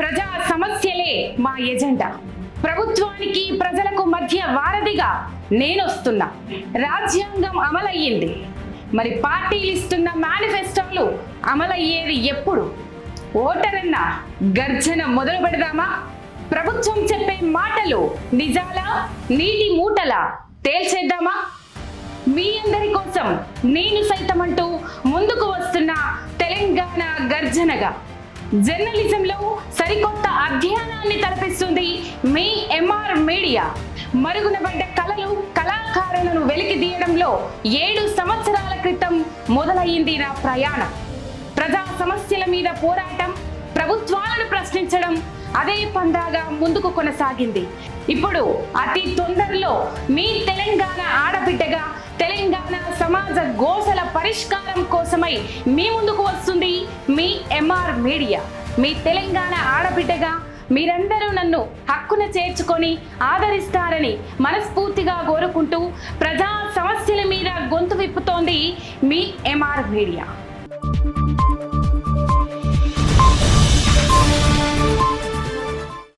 ప్రజా సమస్యలే మా ఎజెండా. ప్రభుత్వానికి ప్రజలకు మధ్య వారధిగా నేనొస్తున్నా. రాజ్యాంగం అమలయ్యింది. మరి పార్టీలు ఇస్తున్న మేనిఫెస్టోలు అమలయ్యేది ఎప్పుడు? ఓటరన్న గర్జన మొదలు పెడదామా ప్రభుత్వం చెప్పే మాటలు నిజాలా? నీటి మూటలా? తేల్చేద్దామా? మీ అందరి కోసం నేను సైతం అంటూ ముందుకు వస్తున్న తెలంగాణ గర్జనగా. జర్నలిజంలో సరికొత్త అధ్యయనాన్ని తలపిస్తుంది మీ ఎంఆర్ మీడియా. మరుగున పడ్డ కళలు కళాకారులను వెలికి తీయడంలో ఏడు సంవత్సరాల క్రితం మొదలయ్యింది నా ప్రయాణం. ప్రజా సమస్యల మీద పోరాటం ప్రభుత్వాలను ప్రశ్నించడం అదే పందాగా ముందుకు కొనసాగింది. ఇప్పుడు అతి తొందరలో మీ తెలంగాణ ఆడబిడ్డగా తెలంగాణ సమాజ గోసల పరిష్కారం కోసమై మీ ముందుకు వస్తుంది మీ ఎంఆర్ మీడియా. మీ తెలంగాణ ఆడబిడ్డగా మీరందరూ నన్ను హక్కున చేర్చుకొని ఆదరిస్తారని మనస్ఫూర్తిగా కోరుకుంటూ ప్రజా సమస్యల మీద గొంతు విప్పుతోంది మీ ఎంఆర్ మీడియా.